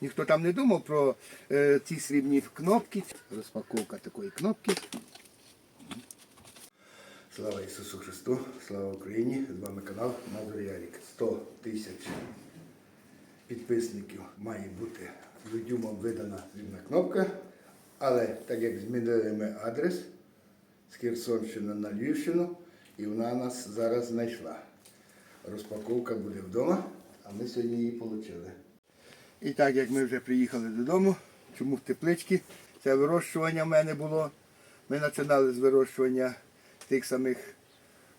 ніхто там не думав про е, ці срібні кнопки. Розпаковка такої кнопки. Слава Ісусу Христу, слава Україні! З вами канал Мазур Ярік. 100 тисяч підписників має бути Людюмом видана срібна кнопка. Але так як змінили ми адрес з Херсонщини на Львівщину, і вона нас зараз знайшла. Розпаковка буде вдома, а ми сьогодні її отримали. І так як ми вже приїхали додому, чому в тепличці, це вирощування в мене було. Ми починали з вирощування тих самих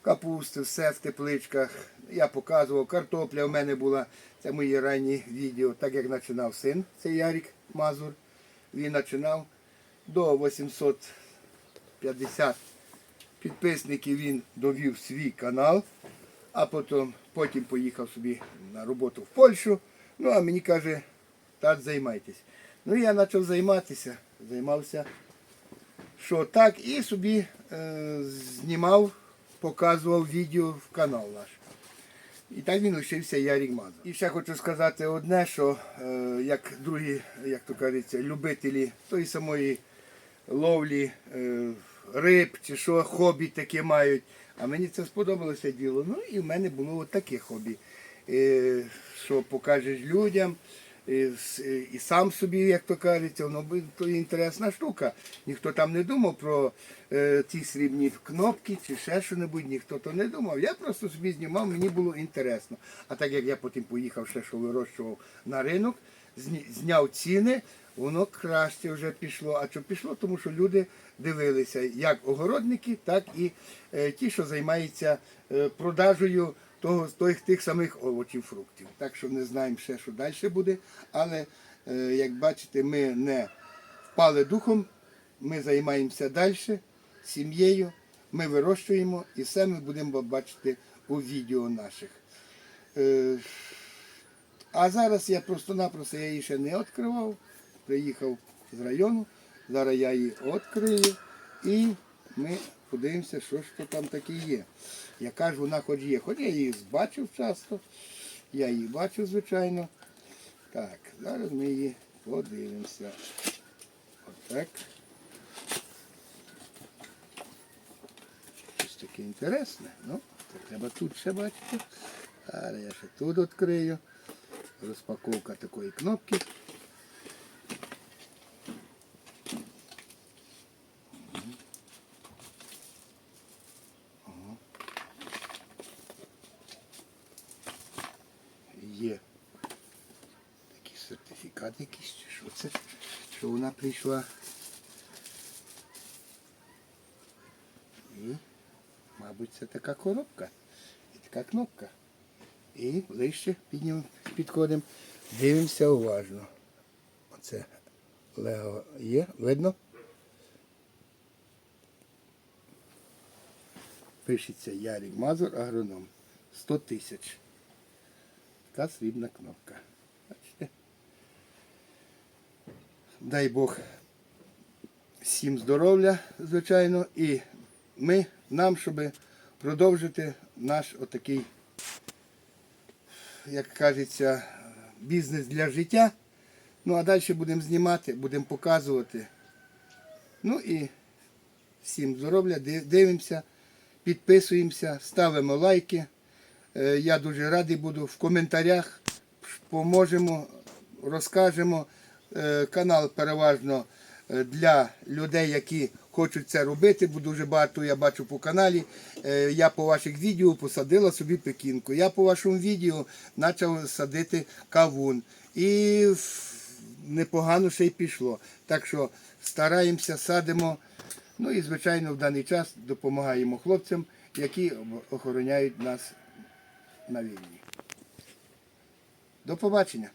капусти, все в тепличках. Я показував, картопля в мене була. Це мої ранні відео, так як починав син, це Ярік Мазур. Він починав до 850 підписників він довів свій канал, а потім, потім поїхав собі на роботу в Польщу. Ну, а мені каже, так займайтесь. Ну, я почав займатися, займався, що так, і собі е, знімав, показував відео в канал наш. І так він лишився Ярік Мазур. І ще хочу сказати одне, що е, як другі, як то кажеться, любителі тої самої ловлі е, риб чи що, хобі таке мають. А мені це сподобалося діло. Ну і в мене було таке хобі. Е, що покажеш людям. І, і сам собі, як то кажеться, воно би- то інтересна штука. Ніхто там не думав про е, ті срібні кнопки чи ще що-небудь, ніхто то не думав. Я просто собі знімав, мені було інтересно. А так як я потім поїхав ще, що вирощував на ринок, зняв ціни, воно краще вже пішло. А що пішло? Тому що люди дивилися, як огородники, так і е, ті, що займаються е, продажею того, тих, самих овочів, фруктів. Так що не знаємо ще, що далі буде. Але е, як бачите, ми не впали духом, ми займаємося далі сім'єю, ми вирощуємо і все ми будемо бачити у відео наших. Е, а зараз я просто-напросто її ще не відкривав. Приїхав з району. Зараз я її відкрию і ми подивимося, що ж то там таке є. Яка ж вона хоч є. Хоч я її бачив часто. Я її бачив, звичайно. Так, зараз ми її подивимося. Отак. Щось таке інтересне. Ну, це треба тут ще бачити. Зараз я ще тут відкрию. Розпаковка такої кнопки. Є такий сертифікат якийсь, що це? Що вона прийшла. І, мабуть, це така коробка. І така кнопка. І ближче піднім, підходимо, дивимося уважно. Оце Лего є, видно? Пишеться Ярік Мазур, агроном. 100 тисяч. Така срібна кнопка. Дай Бог всім здоров'я, звичайно, і ми, нам, щоб продовжити наш отакий як кажеться, бізнес для життя. Ну а далі будемо знімати, будемо показувати. Ну і всім здоров'я, дивимося, підписуємося, ставимо лайки. Е, Я дуже радий буду в коментарях. Поможемо, розкажемо. Е, Канал переважно е, для людей, які хочуть це робити, бо дуже багато я бачу по каналі. Я по ваших відео посадила собі пекінку. Я по вашому відео почав садити кавун. І непогано ще й пішло. Так що стараємося, садимо. Ну і, звичайно, в даний час допомагаємо хлопцям, які охороняють нас на війні. До побачення.